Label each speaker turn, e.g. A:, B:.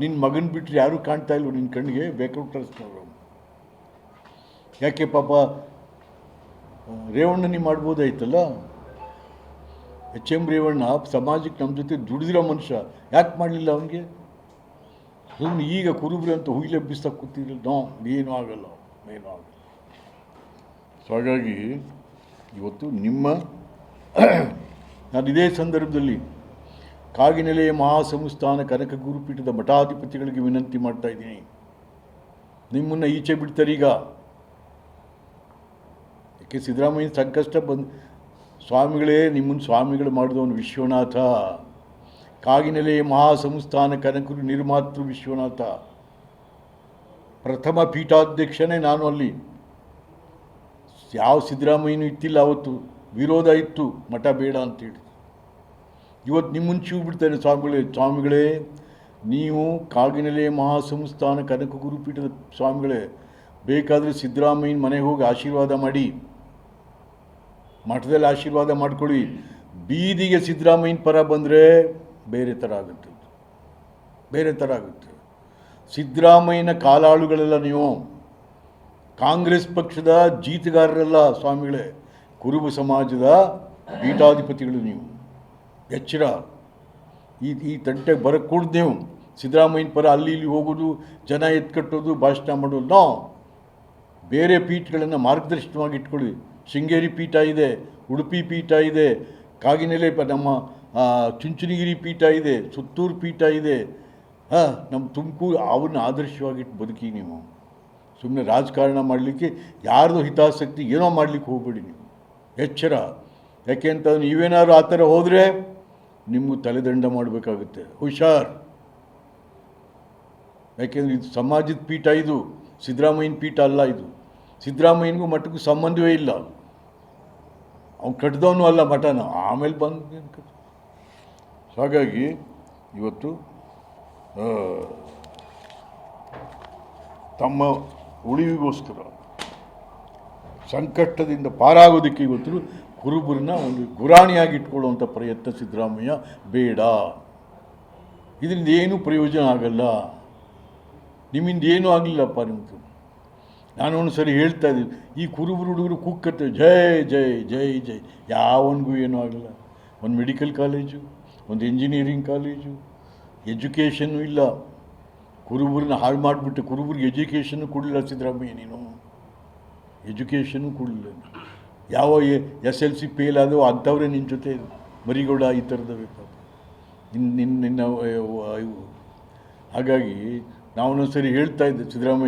A: ನಿನ್ನ ಮಗನ ಬಿಟ್ಟರೆ ಯಾರೂ ಕಾಣ್ತಾ ಇಲ್ವ ನಿನ್ನ ಕಣ್ಣಿಗೆ? ಬೇಕೌಟ್ ಕಳಿಸ್ನವರು ಯಾಕೆ ಪಾಪ ರೇವಣ್ಣ ರೇವಣ್ಣನಿ ಮಾಡ್ಬೋದಾಯ್ತಲ್ಲ? ಎಚ್ ಎಂ ರೇವಣ್ಣ ಸಮಾಜಕ್ಕೆ ನಮ್ಮ ಜೊತೆ ದುಡಿದಿರೋ ಮನುಷ್ಯ. ಯಾಕೆ ಮಾಡಲಿಲ್ಲ ಅವನಿಗೆ? ಸುಮ್ಮನೆ ಈಗ ಕುರುಬ್ರಿ ಅಂತ ಹುಯ್ಲೆಬ್ಬಿಸ್ತಾ ಕೂತಿರಲಿಲ್ಲ ನೋ, ಏನೂ ಆಗಲ್ಲ ಏನೂ ಆಗಲ್ಲ. ಸೊ ಹಾಗಾಗಿ ಇವತ್ತು ನಿಮ್ಮ, ನಾನು ಇದೇ ಸಂದರ್ಭದಲ್ಲಿ ಕಾಗಿನೆಲೆಯ ಮಹಾಸಂಸ್ಥಾನ ಕನಕ ಗುರುಪೀಠದ ಮಠಾಧಿಪತಿಗಳಿಗೆ ವಿನಂತಿ ಮಾಡ್ತಾ ಇದ್ದೀನಿ. ನಿಮ್ಮನ್ನು ಈಚೆ ಬಿಡ್ತಾರೆ ಈಗ. ಯಾಕೆ ಸಿದ್ದರಾಮಯ್ಯ ಸಂಕಷ್ಟ ಬಂದು ಸ್ವಾಮಿಗಳೇ, ನಿಮ್ಮನ್ನು ಸ್ವಾಮಿಗಳು ಮಾಡಿದವನು ವಿಶ್ವನಾಥ. ಕಾಗಿನೆಲೆಯ ಮಹಾಸಂಸ್ಥಾನ ಕನಕರು ನಿರ್ಮಾತೃ ವಿಶ್ವನಾಥ. ಪ್ರಥಮ ಪೀಠಾಧ್ಯಕ್ಷನೇ ನಾನು ಅಲ್ಲಿ. ಯಾವ ಸಿದ್ದರಾಮಯ್ಯನೂ ಇತ್ತಿಲ್ಲ ಅವತ್ತು. ವಿರೋಧ ಇತ್ತು. ಮಠ ಬೇಡ ಅಂತೇಳಿ ಇವತ್ತು ನಿಮ್ಮನ್ನು ಮುಂಚೂ ಬಿಡ್ತೇನೆ ಸ್ವಾಮಿಗಳೇ ಸ್ವಾಮಿಗಳೇ, ನೀವು ಕಾಗಿನೆಲೆ ಮಹಾಸಂಸ್ಥಾನ ಕನಕ ಗುರುಪೀಠದ ಸ್ವಾಮಿಗಳೇ, ಬೇಕಾದರೆ ಸಿದ್ದರಾಮಯ್ಯನ ಮನೆಗೆ ಹೋಗಿ ಆಶೀರ್ವಾದ ಮಾಡಿ. ಮಠದಲ್ಲಿ ಆಶೀರ್ವಾದ ಮಾಡ್ಕೊಳ್ಳಿ. ಬೀದಿಗೆ ಸಿದ್ದರಾಮಯ್ಯನ ಪರ ಬಂದರೆ ಬೇರೆ ಥರ ಆಗುತ್ತೆ. ಬೇರೆ ಥರ ಆಗುತ್ತೆ. ಸಿದ್ದರಾಮಯ್ಯನ ಕಾಲಾಳುಗಳೆಲ್ಲ ನೀವು. ಕಾಂಗ್ರೆಸ್ ಪಕ್ಷದ ಜೀತಗಾರರೆಲ್ಲ ಸ್ವಾಮಿಗಳೇ, ಕುರುಬ ಸಮಾಜದ ಪೀಠಾಧಿಪತಿಗಳು ನೀವು. ಎಚ್ಚರ. ಈ ಈ ತಂಟೆಗೆ ಬರಕ್ಕೆ ಕೂಡ ಸಿದ್ದರಾಮಯ್ಯನ ಪರ ಅಲ್ಲಿ ಇಲ್ಲಿ ಹೋಗೋದು, ಜನ ಎತ್ಕಟ್ಟೋದು, ಭಾಷಣ ಮಾಡೋದು, ನೋ. ಬೇರೆ ಪೀಠಗಳನ್ನು ಮಾರ್ಗದರ್ಶನವಾಗಿ ಇಟ್ಕೊಳ್ಳಿ. ಶೃಂಗೇರಿ ಪೀಠ ಇದೆ, ಉಡುಪಿ ಪೀಠ ಇದೆ, ಕಾಗಿನೆಲೆ ನಮ್ಮ ಚುಂಚನಗಿರಿ ಪೀಠ ಇದೆ, ಸುತ್ತೂರು ಪೀಠ ಇದೆ. ಹಾಂ, ನಮ್ಮ ತುಮಕೂರು ಅವನ್ನ ಆದರ್ಶವಾಗಿಟ್ಟು ಬದುಕಿ ನೀವು. ಸುಮ್ಮನೆ ರಾಜಕಾರಣ ಮಾಡಲಿಕ್ಕೆ ಯಾರ್ದು ಹಿತಾಸಕ್ತಿ ಏನೋ ಮಾಡಲಿಕ್ಕೆ ಹೋಗ್ಬೇಡಿ ನೀವು. ಎಚ್ಚರ. ಯಾಕೆ ಅಂತ ನೀವೇನಾದ್ರು ಆ ಥರ ಹೋದರೆ ನಿಮಗೂ ತಲೆದಂಡ ಮಾಡಬೇಕಾಗುತ್ತೆ. ಹುಷಾರ್. ಯಾಕೆಂದರೆ ಇದು ಸಮಾಜದ ಪೀಠ ಇದು, ಸಿದ್ದರಾಮಯ್ಯನ ಪೀಠ ಅಲ್ಲ ಇದು. ಸಿದ್ದರಾಮಯ್ಯನಿಗೂ ಮಠಕ್ಕೂ ಸಂಬಂಧವೇ ಇಲ್ಲ. ಅವ್ನು ಕಟ್ಟಿದವನು ಅಲ್ಲ ಮಠನ. ಆಮೇಲೆ ಬಂದು ಹಾಗಾಗಿ ಇವತ್ತು ತಮ್ಮ ಉಳಿವಿಗೋಸ್ಕರ ಸಂಕಷ್ಟದಿಂದ ಪಾರಾಗೋದಕ್ಕೆ ಇವತ್ತು ಕುರುಬರನ್ನ ಒಂದು ಗುರಾಣಿಯಾಗಿ ಇಟ್ಕೊಳ್ಳುವಂಥ ಪ್ರಯತ್ನ ಸಿದ್ದರಾಮಯ್ಯ ಬೇಡ. ಇದರಿಂದ ಏನೂ ಪ್ರಯೋಜನ ಆಗಲ್ಲ. ನಿಮ್ಮಿಂದ ಏನೂ ಆಗಲಿಲ್ಲಪ್ಪ ನಿಮ್ಮದು ನಾನು ಒಂದು ಸರಿ ಹೇಳ್ತಾ ಇದ್ದೀನಿ. ಈ ಕುರುಬರು ಹುಡುಗರು ಕುಕ್ಕತ್ತೆ ಜೈ ಜೈ ಜೈ ಜೈ. ಯಾವನಿಗೂ ಏನೂ ಆಗಲ್ಲ. ಒಂದು ಮೆಡಿಕಲ್ ಕಾಲೇಜು, ಒಂದು ಇಂಜಿನಿಯರಿಂಗ್ ಕಾಲೇಜು, ಎಜುಕೇಷನ್ನು ಇಲ್ಲ. ಕುರುಬರನ್ನ ಹಾಳು ಮಾಡಿಬಿಟ್ಟು ಕುರುಬರಿಗೆ ಎಜುಕೇಷನ್ನು ಕೊಡಲಿಲ್ಲ ಸಿದ್ದರಾಮಯ್ಯ ನೀನು. ಎಜುಕೇಷನ್ನು ಕೊಡಲಿಲ್ಲ ಯಾವ ಎಸ್ ಎಲ್ ಸಿ ಫೇಲ್ ಆದವು ಅಂಥವ್ರೆ ನಿನ್ನ ಜೊತೆ ಮರಿಗೌಡ ಈ ಥರದ ಪಾಪ ನಿನ್ನ ನಿನ್ನ ಹಾಗಾಗಿ ನಾವು ಒಂದೊಂದು ಸರಿ ಹೇಳ್ತಾ ಇದ್ದೆ ಸಿದ್ದರಾಮಯ್ಯ